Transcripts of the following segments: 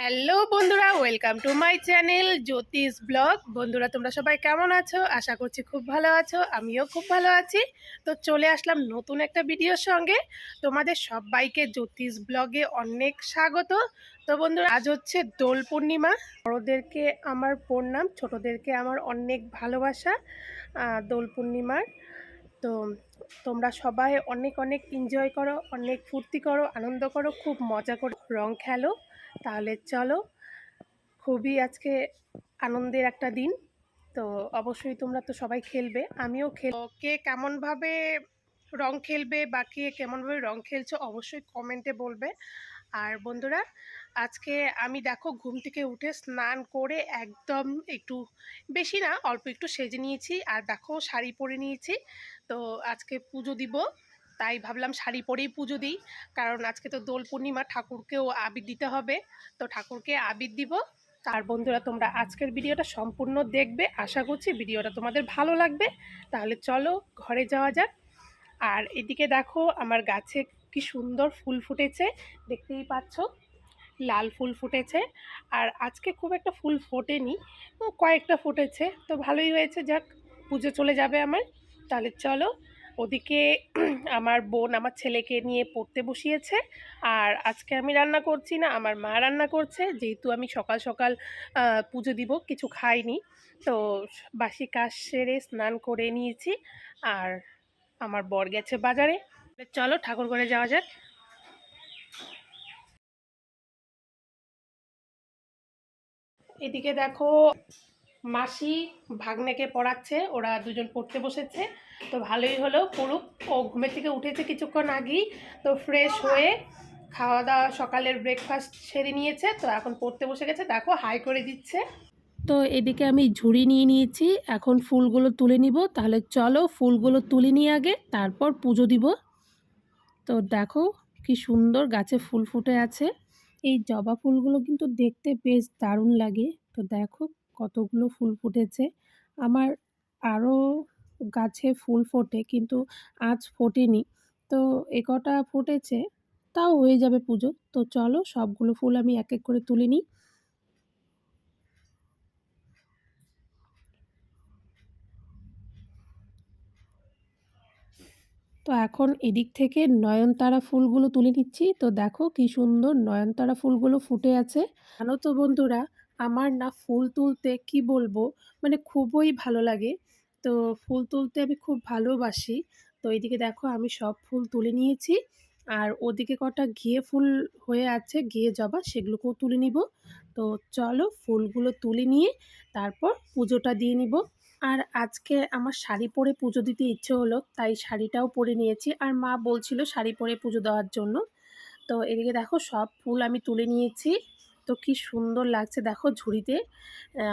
Hello বন্ধুরা, welcome to my channel Jyotish blog. বন্ধুরা, তোমরা সবাই কেমন আছো? আশা করছি খুব ভালো আছো, আমিও খুব ভালো আছি। তো চলে আসলাম নতুন একটা ভিডিওর সঙ্গে। তোমাদের সবাইকে জ্যোতিষ ব্লগে অনেক স্বাগত। তো বন্ধুরা, আজ হচ্ছে দোল পূর্ণিমা। বড়োদেরকে আমার প্রণাম, ছোটোদেরকে আমার অনেক ভালোবাসা দোল পূর্ণিমার। তো তোমরা সবাই অনেক অনেক এনজয় করো, অনেক ফুর্তি করো, আনন্দ করো, খুব মজা করো। রং খেলো। তাহলে চলো, খুবই আজকে আনন্দের একটা দিন। তো অবশ্যই তোমরা তো সবাই খেলবে, আমিও খেল কে কেমনভাবে রং খেলবে বা কে কেমনভাবে রং খেলছো অবশ্যই কমেন্টে বলবে। আর বন্ধুরা, আজকে আমি দেখো ঘুম থেকে উঠে স্নান করে একদম একটু বেশি না, অল্প একটু সেজে নিয়েছি। আর দেখো শাড়ি পরে নিয়েছি। তো আজকে পুজো দিব। তাই ভাবলাম শাড়ি পরেই পুজো দিই। কারণ আজকে তো দোল পূর্ণিমা, ঠাকুরকেও আবির দিতে হবে। তো ঠাকুরকে আবির দিব। তার বন্ধুরা, তোমরা আজকের ভিডিওটা সম্পূর্ণ দেখবে। আশা করছি ভিডিওটা তোমাদের ভালো লাগবে। তাহলে চলো ঘরে যাওয়া যাক। আর এদিকে দেখো, আমার গাছে কি সুন্দর ফুল ফুটেছে। দেখতেই পাচ্ছ, লাল ফুল ফুটেছে। আর আজকে খুব একটা ফুল ফোটেনি কয়েকটা ফুটেছে। তো ভালোই হয়েছে, যাক, পুজো চলে যাবে আমার। তাহলে চলো ওদিকে আমার বোন আমার ছেলেকে নিয়ে পড়তে বসিয়েছে। আর আজকে আমি রান্না করছি না, আমার মা রান্না করছে। যেহেতু আমি সকাল সকাল পুজো দিব, কিছু খাইনি। তো বাসি কাজ সেরে স্নান করে নিয়েছি। আর আমার বর গেছে বাজারে। চলো ঠাকুর যাওয়া যাক। এদিকে দেখো মাসি ভাগ্নেকে পড়াচ্ছে, ওরা দুজন পড়তে বসেছে। তো ভালোই হলো, পড়ুক। ও ঘুমের থেকে উঠেছে কিছুক্ষণ আগেই। তো ফ্রেশ হয়ে খাওয়া দাওয়া সকালের ব্রেকফাস্ট সেরে নিয়েছে। তো এখন পড়তে বসে গেছে, দেখো হাই করে দিচ্ছে। তো এদিকে আমি ঝুড়ি নিয়ে নিয়েছি। এখন ফুলগুলো তুলে নিব। তাহলে চলো ফুলগুলো তুলে নিয়ে আগে, তারপর পুজো দিব। তো দেখো কি সুন্দর গাছে ফুল ফুটে আছে। এই জবা ফুলগুলো কিন্তু দেখতে বেশ দারুণ লাগে। তো দেখো কতগুলো ফুল ফুটেছে। আমার আরও গাছে ফুল ফোটে কিন্তু আজ ফোটেনি। তো এ কটা ফুটেছে, তাও হয়ে যাবে পুজো। তো চলো সবগুলো ফুল আমি এক এক করে তুলে নিই। তো এখন এদিক থেকে নয়নতারা ফুলগুলো তুলে নিচ্ছি। তো দেখো কি সুন্দর নয়নতারা ফুলগুলো ফুটে আছে। জানো তো বন্ধুরা আমার না ফুল তুলতে কি বলব? মানে খুবই ভালো লাগে। তো ফুল তুলতে আমি খুব ভালোবাসি। তো এইদিকে দেখো আমি সব ফুল তুলে নিয়েছি। আর ওদিকে কটা ঘিয়ে ফুল হয়ে আছে, ঘিয়ে জবা সেগুলোকেও তুলে নিব। তো চলো ফুলগুলো তুলে নিয়ে তারপর পুজোটা দিয়ে নিব। আর আজকে আমার শাড়ি পরে পুজো দিতে ইচ্ছে হলো, তাই শাড়িটাও পরে নিয়েছি। আর মা বলছিল শাড়ি পরে পুজো দেওয়ার জন্য। তো এদিকে দেখো সব ফুল আমি তুলে নিয়েছি। তো কি সুন্দর লাগছে দেখো ঝুড়িতে।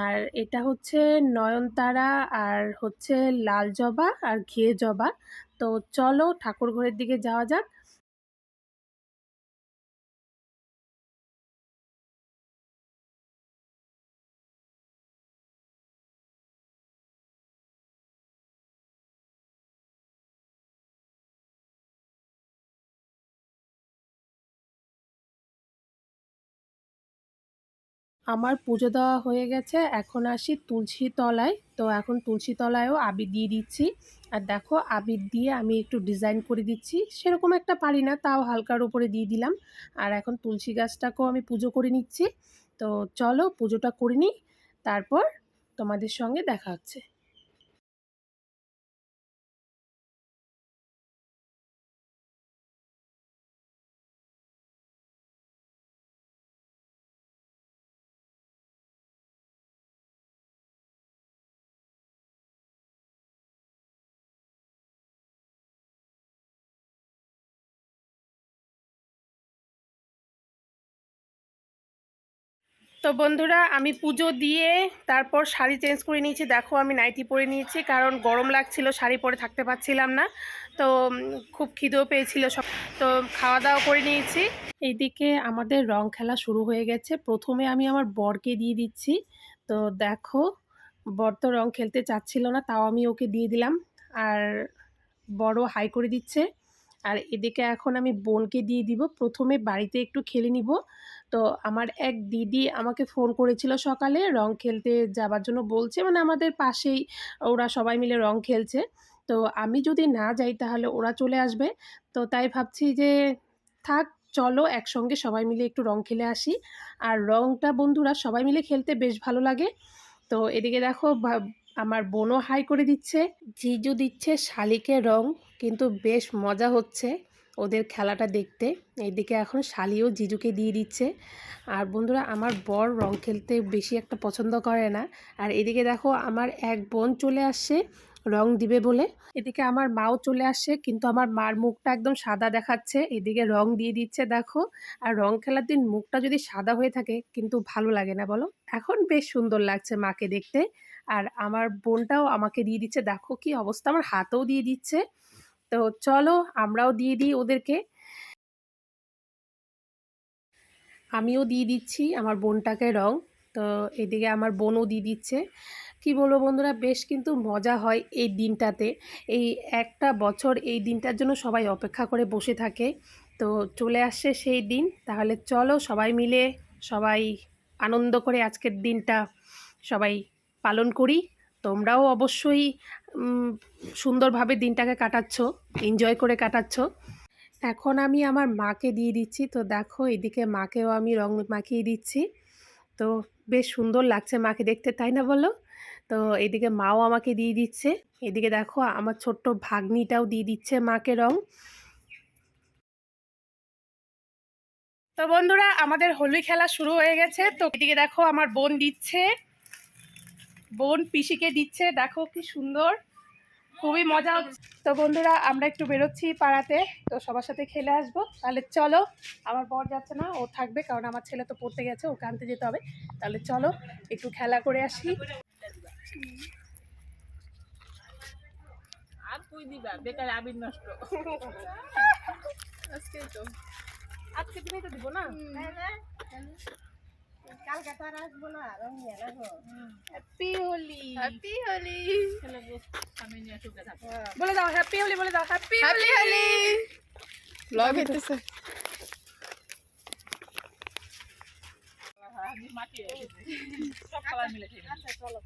আর এটা হচ্ছে নয়নতারা আর হচ্ছে লাল জবা আর ঘিয়ে জবা। তো চলো ঠাকুর ঘরের দিকে যাওয়া যাক। আমার পুজো দেওয়া হয়ে গেছে, এখন আসি তুলসী তলায়। তো এখন তুলসী তলায়ও আবির দিয়ে দিচ্ছি। আর দেখো আবির দিয়ে আমি একটু ডিজাইন করে দিচ্ছি। সেরকম একটা পারি না, তাও হালকার উপরে দিয়ে দিলাম। আর এখন তুলসী গাছটাকেও আমি পুজো করে নিচ্ছি। তো চলো পুজোটা করে নিই, তারপর তোমাদের সঙ্গে দেখা হচ্ছে। তো বন্ধুরা, আমি পুজো দিয়ে তারপর শাড়ি চেঞ্জ করে নিয়েছি। দেখো, আমি নাইটি পরে নিয়েছি, কারণ গরম লাগছিল, শাড়ি পরে থাকতে পারছিলাম না। তো খুব খিদেও পেয়েছিল সব। তো খাওয়া দাওয়া করে নিয়েছি। এইদিকে আমাদের রং খেলা শুরু হয়ে গেছে। প্রথমে আমি আমার বরকে দিয়ে দিচ্ছি। তো দেখো, বর তো রং খেলতে চাচ্ছিল না, তাও আমি ওকে দিয়ে দিলাম। আর বড় হাই করে দিচ্ছে। আর এদিকে এখন আমি বোনকে দিয়ে দিব। প্রথমে বাড়িতে একটু খেলে নিব। তো আমার এক দিদি আমাকে ফোন করেছিল সকালে রং খেলতে যাবার জন্য বলছে মানে আমাদের পাশেই ওরা সবাই মিলে রং খেলছে। তো আমি যদি না যাই তাহলে ওরা চলে আসবে। তো তাই ভাবছি যে থাক, চলো একসঙ্গে সবাই মিলে একটু রং খেলে আসি। আর রংটা বন্ধুরা সবাই মিলে খেলতে বেশ ভালো লাগে। তো এদিকে দেখো আমার বোনও হাই করে দিচ্ছে। জিজু দিচ্ছে শালিকে রং, কিন্তু বেশ মজা হচ্ছে ওদের খেলাটা দেখতে। এদিকে এখন শালিও জিজুকে দিয়ে দিচ্ছে। আর বন্ধুরা, আমার বর রং খেলতে বেশি একটা পছন্দ করে না। আর এদিকে দেখো, আমার এক বোন চলে আসছে। রং দিবে বলে। এদিকে আমার মাও চলে আসে, কিন্তু আমার মার মুখটা একদম সাদা দেখাচ্ছে। এদিকে রং দিয়ে দিচ্ছে, দেখো। আর রং খেলার দিন মুখটা যদি সাদা হয়ে থাকে, কিন্তু ভালো লাগে না, বলো? এখন বেশ সুন্দর লাগছে মাকে দেখতে। আর আমার বোনটাও আমাকে দিয়ে দিচ্ছে, দেখো কি অবস্থা, আমার হাতেও দিয়ে দিচ্ছে। তো চলো, আমরাও দিয়ে দিই ওদেরকে। আমিও দিয়ে দিচ্ছি আমার বোনটাকে রং। তো এদিকে আমার বোনও দিয়ে দিচ্ছে। কি বলব বন্ধুরা? বেশ কিন্তু মজা হয় এই দিনটাতে। এই একটা বছর এই দিনটার জন্য সবাই অপেক্ষা করে বসে থাকে। তো চলে আসছে সেই দিন। তাহলে চলো সবাই মিলে সবাই আনন্দ করে আজকের দিনটা সবাই পালন করি। তোমরাও অবশ্যই সুন্দরভাবে দিনটাকে কাটাচ্ছ এনজয় করে কাটাচ্ছ। এখন আমি আমার মাকে দিয়ে দিচ্ছি। তো দেখো এদিকে মাকেও আমি রং মাখিয়ে দিচ্ছি। তো বেশ সুন্দর লাগছে মাকে দেখতে, তাই না বলো? তো এদিকে মাও আমাকে দিয়ে দিচ্ছে। এদিকে দেখো আমার ছোট্ট ভাগ্নিটাও দিয়ে দিচ্ছে মাকে রং। তো বন্ধুরা, আমাদের হোলি খেলা শুরু হয়ে গেছে। তো এদিকে দেখো আমার বোন দিচ্ছে। বোন পিসিকে দিচ্ছে। দেখো কি সুন্দর। খুবই মজা হচ্ছে। তো বন্ধুরা, আমরা একটু বেরোচ্ছি পাড়াতে। তো সবার সাথে খেলে আসব। তাহলে চলো, আমার বর যাচ্ছে না, ও থাকবে। কারণ আমার ছেলে তো পড়তে গেছে, ওকে আনতে যেতে হবে। তাহলে চলো, একটু খেলা করে আসি। আর কই দিবা বেকার আবির নষ্ট। আজকে তো। আজকে তুমি তো দিব না? কালকে তো আর আসব না রং নিয়ে আসব হ্যাপি হোলি হ্যাপি হোলি বলে দাও হ্যাপি হোলি বলে দাও হ্যাপি হ্যাপি হোলি ব্লগ হইতেছে মাটি সব খাবার মিলে খেয়ে আচ্ছা চলো।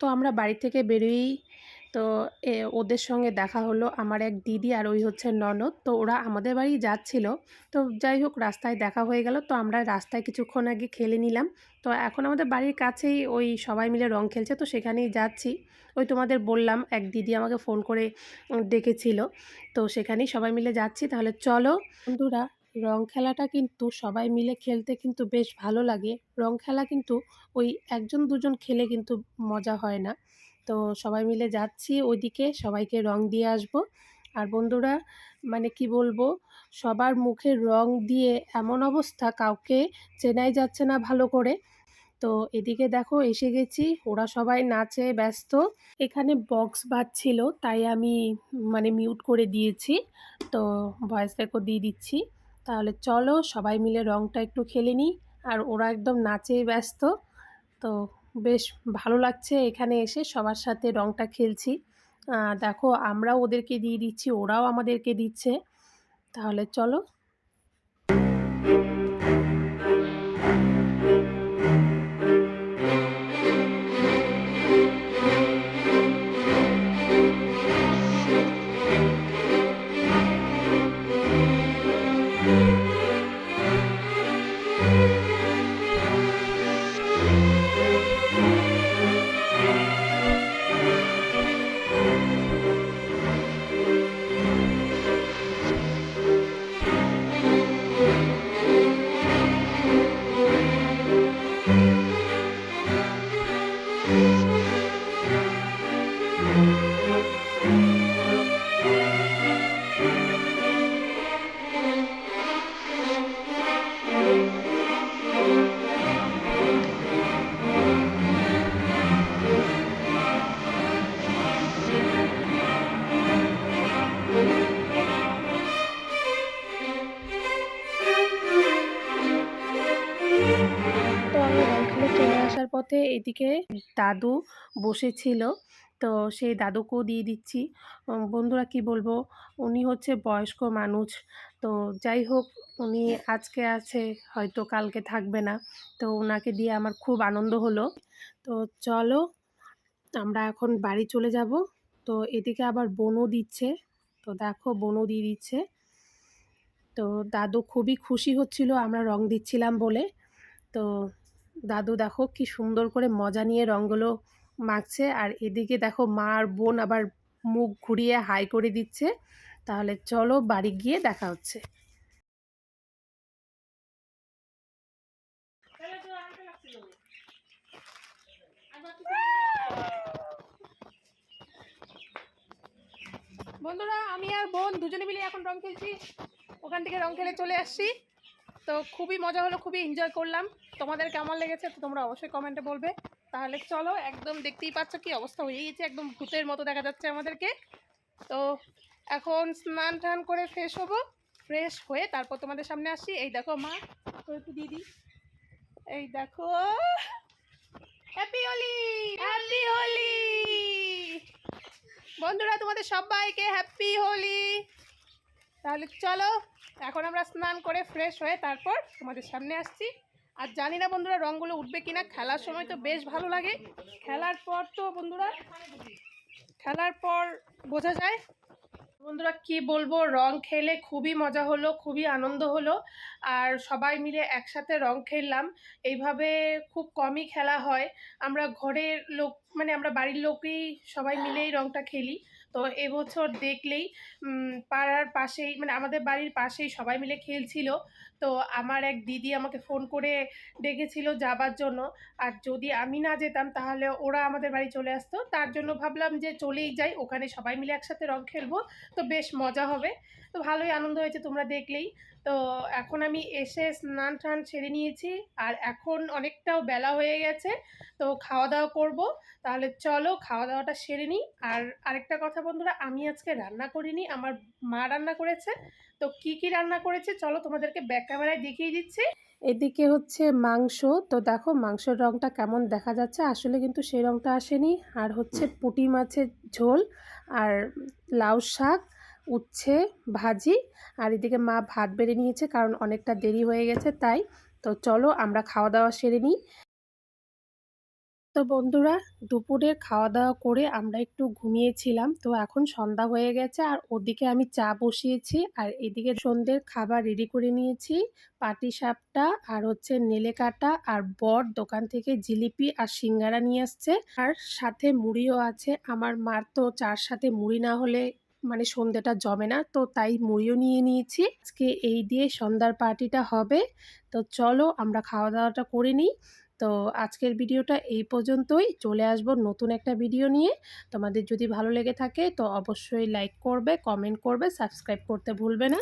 তো আমরা বাড়ি থেকে বেরোই। তো ওদের সঙ্গে দেখা হলো আমার এক দিদি আর ওই হচ্ছে ননদ। তো ওরা আমাদের বাড়ি যাচ্ছিল। তো যাই হোক, রাস্তায় দেখা হয়ে গেল। তো আমরা রাস্তায় কিছুক্ষণ আগে খেলে নিলাম। তো এখন আমাদের বাড়ির কাছেই ওই সবাই মিলে রং খেলছে। তো সেখানেই যাচ্ছি। ওই তোমাদের বললাম, এক দিদি আমাকে ফোন করে ডেকেছিল। তো সেখানেই সবাই মিলে যাচ্ছি। তাহলে চলো, বন্ধুরা। রং খেলাটা কিন্তু সবাই মিলে খেলতে কিন্তু বেশ ভালো লাগে। রং খেলা কিন্তু ওই একজন দুজন খেলে কিন্তু মজা হয় না। তো সবাই মিলে যাচ্ছি ওইদিকে, সবাইকে রং দিয়ে আসব। আর বন্ধুরা মানে কি বলব, সবার মুখে রং দিয়ে এমন অবস্থা, কাউকে চেনাই যাচ্ছে না ভালো করে। তো এদিকে দেখো, এসে গেছি। ওরা সবাই নাচে ব্যস্ত। এখানে বক্স বাজছিল, তাই আমি মানে মিউট করে দিয়েছি। তো ভয়েস রেকর্ড দিয়ে দিচ্ছি। তাহলে চলো সবাই মিলে রংটা একটু খেলে নিই। আর ওরা একদম নাচেই ব্যস্ত। তো বেশ ভালো লাগছে এখানে এসে সবার সাথে রংটা খেলছি। দেখো আমরাও ওদেরকে দিয়ে দিচ্ছি, ওরাও আমাদেরকে দিচ্ছে। তাহলে চলো। এদিকে দাদু বসেছিল। তো সেই দাদুকেও দিয়ে দিচ্ছি। বন্ধুরা কি বলব? উনি হচ্ছে বয়স্ক মানুষ। তো যাই হোক, উনি আজকে আছে, হয়তো কালকে থাকবে না। তো ওনাকে দিয়ে আমার খুব আনন্দ হলো। তো চলো, আমরা এখন বাড়ি চলে যাব। তো এদিকে আবার বনও দিচ্ছে। তো দেখো বনও দিয়ে দিচ্ছে। তো দাদু খুবই খুশি হচ্ছিল, আমরা রং দিচ্ছিলাম বলে। তো দাদু দেখো কি সুন্দর করে মজা নিয়ে রঙগুলো মাখছে। আর এদিকে দেখো মা আর বোন আবার মুখ ঘুরিয়ে হাই করে দিচ্ছে। তাহলে চলো বাড়ি গিয়ে দেখা হচ্ছে। বন্ধুরা, আমি আর বোন দুজনে মিলে এখন রং খেলছি। ওখান থেকে রং খেলে চলে আসছি। তো খুবই মজা হলো খুবই এনজয় করলাম। তোমাদের কেমন লেগেছে তো তোমরা অবশ্যই কমেন্টে বলবে। তাহলে চলো একদম দেখতেই পাচ্ছ কি অবস্থা হয়ে গেছে একদম ভূতের মতো দেখা যাচ্ছে আমাদেরকে। তো এখন স্নান টান করে ফ্রেশ হব ফ্রেশ হয়ে তারপর তোমাদের সামনে আসছি। এই দেখো মা দিদি এই দেখো হ্যাপি হোলি হ্যাপি হোলি বন্ধুরা তোমাদের সবাইকে হ্যাপি হোলি তাহলে চলো, এখন আমরা স্নান করে ফ্রেশ হয়ে তারপর তোমাদের সামনে আসছি। আর জানি না বন্ধুরা রঙগুলো উঠবে কিনা, খেলার সময় তো বেশ ভালো লাগে। খেলার পর তো বন্ধুরা, খেলার পর বোঝা যায়। বন্ধুরা, কি বলব, রং খেলে খুবই মজা হলো, খুবই আনন্দ হলো। আর সবাই মিলে একসাথে রং খেললাম। এইভাবে খুব কমই খেলা হয়। আমরা ঘরের লোক মানে আমরা বাড়ির লোকেই সবাই মিলেই রংটা খেলি। তো এবছর দেখলেই পাড়ার পাশেই মানে আমাদের বাড়ির পাশেই সবাই মিলে খেলছিল। তো আমার এক দিদি আমাকে ফোন করে ডেকেছিল যাবার জন্য। আর যদি আমি না যেতাম তাহলে ওরা আমাদের বাড়ি চলে আসতো। তার জন্য ভাবলাম যে চলেই যাই, ওখানে সবাই মিলে একসাথে রং খেলব। তো বেশ মজা হবে। তো ভালোই আনন্দ হয়েছে তোমরা দেখলেই। তো এখন আমি এসে স্নান টান সেরে নিয়েছি, আর এখন অনেকটাও বেলা হয়ে গেছে, তো খাওয়া দাওয়া করব। তাহলে চলো খাওয়া দাওয়াটা সেরে নিই। আর আরেকটা কথা বন্ধুরা, আমি আজকে রান্না করিনি, আমার মা রান্না করেছে। তো কি কি রান্না করেছে চলো তোমাদেরকে ব্যাক ক্যামেরায় দেখিয়ে দিচ্ছি। এদিকে হচ্ছে মাংস, তো দেখো মাংসের রঙটা কেমন দেখা যাচ্ছে, আসলে কিন্তু সেই রঙটা আসেনি। আর হচ্ছে পুঁটি মাছের ঝোল, আর লাউ শাক উচ্ছে, ভাজি। আর এদিকে মা ভাত বেড়ে নিয়েছে কারণ অনেকটা দেরি হয়ে গেছে, তাই। তো চলো আমরা খাওয়া দাওয়া সেরে নিই। তো বন্ধুরা দুপুরে খাওয়া দাওয়া করে আমরা একটু ঘুমিয়েছিলাম। তো এখন সন্ধ্যা হয়ে গেছে আর ওদিকে আমি চা বসিয়েছি। আর এদিকে সন্ধ্যের খাবার রেডি করে নিয়েছি। পাটি সাপটা আর হচ্ছে নেলে কাটা আর বর দোকান থেকে জিলিপি আর সিঙ্গারা নিয়ে আসছে। আর সাথে মুড়িও আছে। আমার মার তো চার সাথে মুড়ি না হলে মানে সন্ধ্যাটা জমে না, তো তাই মুড়িও নিয়ে নিয়েছি। আজকে এই দিয়ে সন্ধ্যার পার্টিটা হবে। তো চলো আমরা খাওয়া দাওয়াটা করে নিই। তো আজকের ভিডিওটা এই পর্যন্তই। চলে আসব নতুন একটা ভিডিও নিয়ে। তোমাদের যদি ভালো লেগে থাকে তো অবশ্যই লাইক করবে কমেন্ট করবে সাবস্ক্রাইব করতে ভুলবে না।